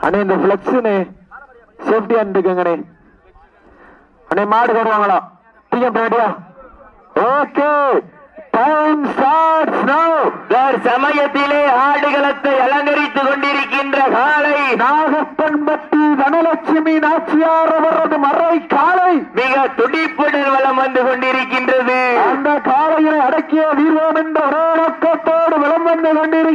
அண்ணே இந்த பிளக்ஸுனே சேஃப்டியா இருக்குங்கண்ணே அண்ணே மாடு போடுவாங்களா டிஎம் ரெடியா ஓகே டைம் ஸ்டார்ட்ஸ் நவ சமயத்திலே ஆடுகளத்தை அலங்கரித்துக் கொண்டிருக்கின்ற காலை நாகப்பன்பட்டி தனலட்சுமி நாச்சியார் அவரது மறை காலை. மிக துடிப்புடன் வலம் வந்து கொண்டிருக்கின்றது. அந்த காலையை அடக்கிய வீரம் என்ற ஒரே நோக்கத்தோடு வலம்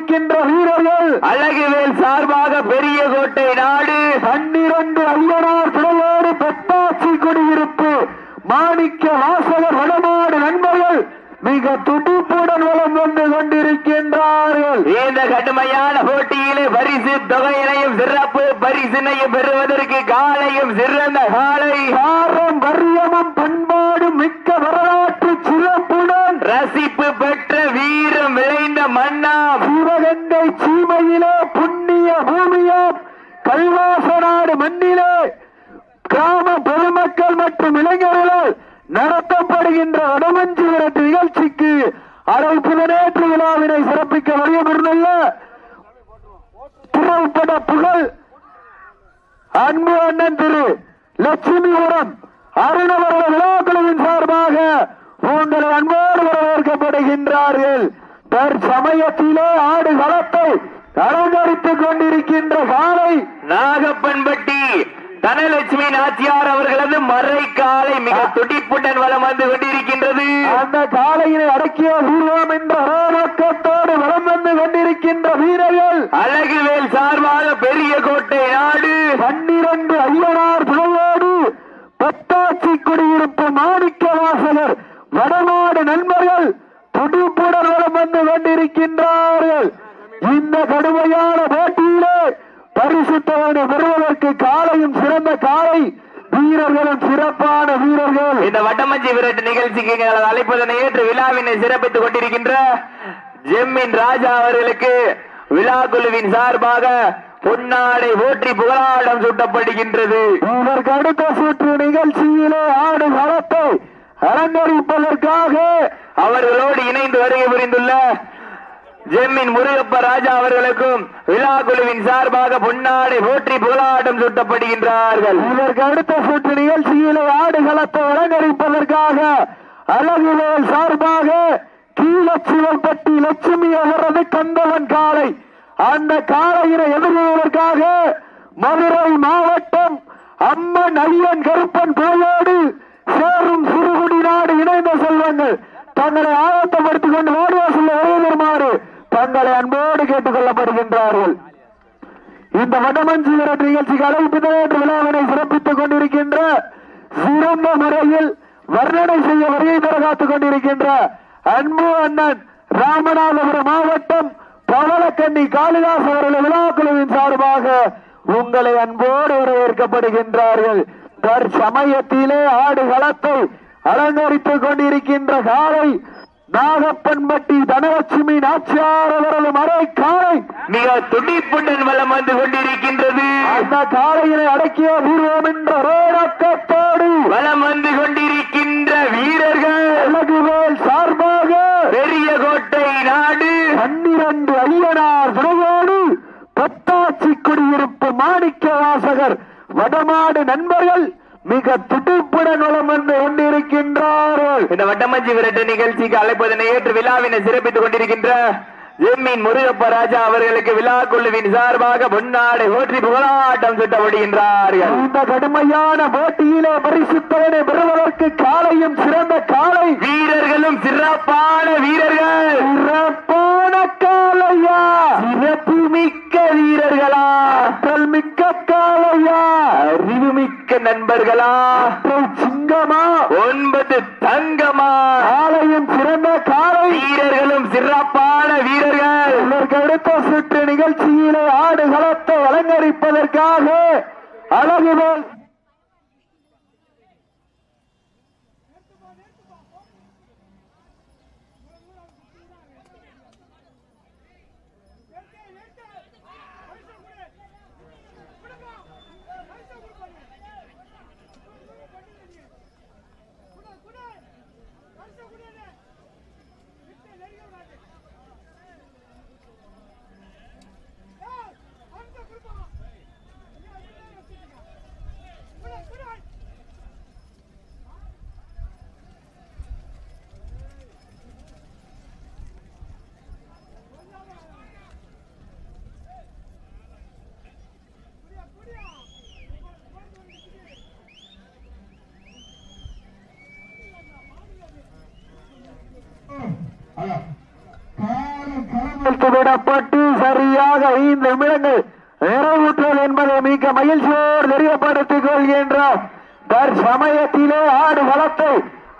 கொண்டிருக்கின்ற வீரர்கள் அழகுவேல் சார்பாக பெரிய கோட்டை நாடு பன்னிரண்டு ஐயனார் துணையோடு பெத்தாச்சி குடியிருப்பு மாணிக்க வாசகர் வடமாடு நண்பர்கள் மிக துடிப்புடன் வலம் வந்து கொண்டிருக்கின்றார்கள். இந்த கடுமையான போட்டியிலே பரிசு தொகையினையும் சிறப்பு பரிசினையும் பெறுவதற்கு காலையும் சிறந்த காலை. காரம் வரியமும் பண்பாடும் மிக்க வரலாற்று சிறப்புடன் ரசிப்பு பெற்ற வீரம் சீமையிலே புண்ணிய பூமியே கைவாச நாடு மண்ணிலே கிராம பெருமக்கள் மற்றும் இளைஞர்களால் நடத்தப்படுகின்ற வடமஞ்சு விரட்டு நிகழ்ச்சிக்கு அழைப்பு நேற்று விழாவினை சிறப்பிக்க வழியமிருந்துள்ள திரைப்பட புகழ் அன்பு அண்ணன் திரு லட்சுமிபுரம் அருணவரத விழாக்குழுவின் சார்பாக உங்களை அன்போடு வரவேற்கப்படுகின்றார்கள். தற்சமயத்திலே ஆடு களத்தை அலங்கரித்துக் கொண்டிருக்கின்ற காலை நாகப்பன்பட்டி தனலட்சுமி நாச்சியார் அவர்களது மறை காலை மிக துடிப்புடன் வலம் வந்து கொண்டிருக்கின்றது. அந்த காலையினை அடக்கிய வீரம் என்ற நோக்கத்தோடு வலம் வந்து கொண்டிருக்கின்ற வீரர்கள் அழகுவேல் சார்பாக பெரிய கோட்டை நாடு. பன்னிரண்டு ஐயனார் துணையோடு பத்தாச்சி குடியிருப்பு மாணிக்க வாசகர் வடநாடு நண்பர்கள் துடிப்புடன் வலம் வந்து கொண்டிருக்கின்றார்கள் இந்த கடுமையான போட்டியிலே பரிசு தொகையை பெறுவதற்கு காலையும் சிறந்த காலை வீரர்களும் சிறப்பான வீரர்கள். இந்த வட்டமஞ்சி விரட்டு நிகழ்ச்சிக்கு எங்களது அழைப்பதனை ஏற்று விழாவினை சிறப்பித்துக் கொண்டிருக்கின்ற ஜெம்மின் ராஜா அவர்களுக்கு விழா குழுவின் சார்பாக பொன்னாடை போற்றி புகழாடம் சூட்டப்படுகின்றது. இதற்கு அடுத்த சுற்று நிகழ்ச்சியிலே ஆடு களத்தை அலங்கரிப்பதற்காக அவர்களோடு இணைந்து வருகை புரிந்துள்ள ஜெம்மின் முருகப்ப ராஜா அவர்களுக்கும் விழா குழுவின் சார்பாக பொன்னாடை போற்றி புகழாட்டம் சுட்டப்படுகின்றார்கள். இதற்கு அடுத்த சுற்று நிகழ்ச்சியிலே ஆடு களத்தை அலங்கரிப்பதற்காக சார்பாக கீழச்சிவல்பட்டி லட்சுமி அவரது கந்தவன் காலை அந்த காலையினை எதிர்கொள்வதற்காக மதுரை மாவட்டம் அம்மன் ஐயன் கருப்பன் கோயோடு சேரும் சிறுகுடி நாடு இணைந்த செல்வங்கள் தங்களை ஆயத்தப்படுத்திக் கொண்டு ஓடுவாசல் வருமாறு தங்களை அன்போடு கேட்டுக் கொள்ளப்படுகின்றார்கள் இந்த வடமஞ்சு விரட்டு நிகழ்ச்சிக்கு அழைப்பு நேற்று விழாவினை சிறப்பித்துக் கொண்டிருக்கின்ற சிறந்த முறையில் வர்ணனை செய்ய வருகை தர காத்துக் கொண்டிருக்கின்ற அன்பு அண்ணன் ராமநாதபுரம் மாவட்டம் பவளக்கண்ணி காளிதாஸ் அவர்கள் விழாக்குழுவின் சார்பாக உங்களை அன்போடு வரவேற்கப்படுகின்றார்கள். தற்சமயத்திலே ஆடு களத்தை அலங்கரித்துக் கொண்டிருக்கின்ற காலை நாகப்பன்பட்டி தனலட்சுமி நாச்சியார் அவரது மறை காலை மிக துடிப்புடன் வலம் வந்து கொண்டிருக்கின்றது. அந்த காலையினை அடக்கிய வீரம் என்ற ரோடக்கத்தோடு வலம் வந்து கொண்டிருக்கின்ற வீரர்கள் அழகுவேல் சார்பாக பெரிய கோட்டை நாடு. பன்னிரண்டு ஐயனார் துணையோடு பத்தாச்சி குடியிருப்பு மாணிக்க வாசகர் வடமாடு நண்பர்கள் மிக துடிப்புடன் வலம் வந்து கொண்டிருக்கின்றார்கள். இந்த வட்டமஞ்சி விரட்டு நிகழ்ச்சிக்கு அழைப்பதனை ஏற்று விழாவினை சிறப்பித்துக் கொண்டிருக்கின்ற ஜெம்மின் முருகப்ப ராஜா அவர்களுக்கு விழா குழுவின் சார்பாக பொன்னாடை ஓற்றி புகழாட்டம் சுட்டப்படுகின்றார்கள் இந்த கடுமையான போட்டியிலே பரிசுத்தவனை பெறுவதற்கு காலையும் சிறந்த காலை. வீரர்களும் சிறப்பான வீரர்கள். சிறப்பான காலையா? சிறப்பு மிக்க வீரர்களா? ஆற்றல் மிக்க காலையா? அறிவு மிக்க நண்பர்களா சிங்கமா? ஒன்பது தங்கமா? காலையும் சிறந்த காலை வீரர்களும் சிறப்பான வீரர்கள். இதற்கு அடுத்த சுற்று நிகழ்ச்சியிலே ஆடு களத்தை அலங்கரிப்பதற்காக அழகுவேல் ஆடப்பட்டு சரியாக ஐந்து நிமிடங்கள் நிறைவுற்றது என்பதை மிக மகிழ்ச்சியோடு தெரியப்படுத்திக் கொள்கின்றோம் தற்சமயத்திலே ஆடு வளத்தை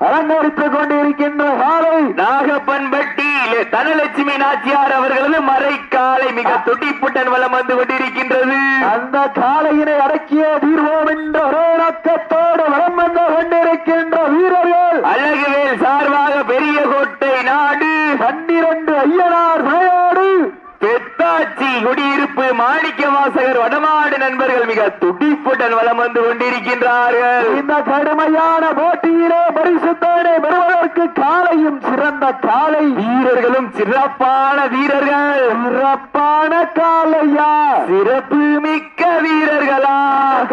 அலங்கரித்துக் கொண்டிருக்கின்ற காலை நாகப்பன்பட்டி தனலட்சுமி நாச்சியார் அவர்களது மறைக்காலை மிக துடிப்புடன் வலம் வந்து கொண்டிருக்கின்றது. அந்த காளையினை அடக்கிய தீர்வோம் என்ற ஒரே நோக்கத்தோடு வலம் வந்து கொண்டிருக்கின்ற வீரர்கள் அழகுவேல் சார்பாக பெரிய கோட்டை நாடு பன்னிரண்டு ஐயனார் மழையோடு பெத்தாச்சி குடியிருப்பு மாணிக்க வாசகர் வடமாடு நண்பர்கள் மிக துடிப்புடன் வலம் வந்து கொண்டிருக்கின்றார்கள். இந்த கடுமையான போட்டியிலே பரிசுத்தனை பெறுவதற்கு காளையும் சிறந்த காளை வீரர்களும் சிறப்பான வீரர்கள். சிறப்பான காளையா சிறப்பு மிக்க வீரர்களா?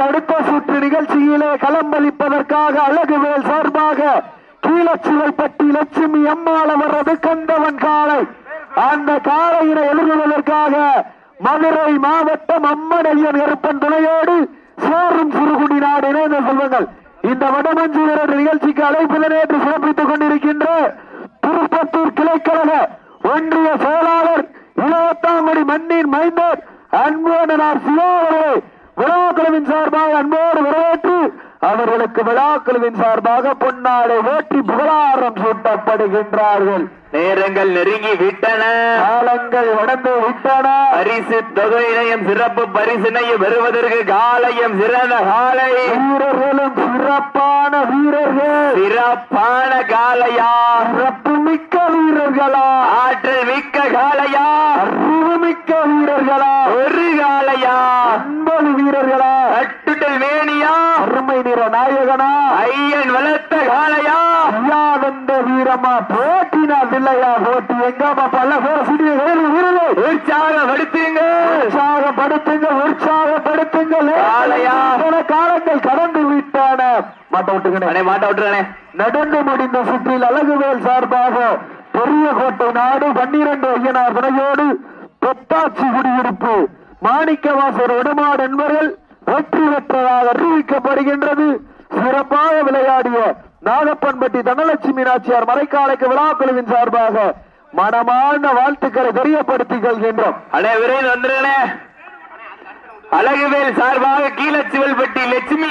அடுத்த சுற்று நிகழ்ச்சியிலே களம்பளிப்பதற்காக அழகுவேல் சார்பாக கீழச்சுவைப்பட்டி லட்சுமி அம்மாள் அவரது கந்தவன் காளை அந்த காளையினை எதிர்கொள்வதற்காக மதுரை மாவட்டம் அம்மனையன் கருப்பன் துணையோடு சேரும் சிறுகுடி நாடு இணைந்த செல்வங்கள். இந்த வடமஞ்சு நிகழ்ச்சிக்கு அழைப்புதல் நேற்று சிறப்பித்துக் கொண்டிருக்கின்ற திருப்பத்தூர் கிளைக்கழக ஒன்றிய செயலாளர் இளவத்தாங்குடி மண்ணின் மைந்தர் அன்போனார் சிவாவர்களே விழாக்குழுவின் சார்பாக அன்போடு அவர்களுக்கு விழாக்குழுவின் சார்பாக பொன்னாடை வேற்றி புகழாரம் சூட்டப்படுகின்றார்கள். நேரங்கள் நெருங்கி விட்டன. காலங்கள் உடந்து விட்டன. பரிசு தொகையினையும் சிறப்பு பரிசினையும் பெறுவதற்கு காலையும் சிறந்த காலை. வீரர்களும் சிறப்பான வீரர்கள். சிறப்பான காலையா. சிறப்பு மிக்க வீரர்களா. ஆற்றல் மிக்க காலையா. அறிவு மிக்க வீரர்களா. ஒரு காலையா. அன்பது வீரர்களா. அருமை நிற நாயகனா? ஐயன் வளர்த்த காலையா ஐயாவந்த வீரமா? போட்டினால் இல்லையா போட்டி எங்கம்மா? பல பேர் சிறிய வீரர்களே உற்சாகப்படுத்துங்க. உற்சாகப்படுத்துங்க உற்சாகப்படுத்துங்கள் காளையா. காலங்கள் கடந்து விட்டன. மாட்ட விட்டுங்கண்ணே அண்ணே மாட்ட விட்டுறானே நடந்து முடிந்த சுற்றில் அழகுவேல் சார்பாக பெரிய கோட்டை நாடு பன்னிரண்டு ஐயனார் துணையோடு பொத்தாச்சி குடியிருப்பு. மாணிக்கவாசர் உடமாடு என்பவர்கள் வெற்றி பெற்றதாக அறிவிக்கப்படுகின்றது. சிறப்பாக விளையாடிய நாகப்பன்பட்டி தனலட்சுமி நாச்சியார் மறைக்காலைக்கு விழாக்குழுவின் சார்பாக மனமான வாழ்த்துக்களை தெரியப்படுத்திக் கொள்கின்றோம். அனைவரே விரைந்து அழகுவேல் சார்பாக கீழச்சிவல்பட்டி லட்சுமி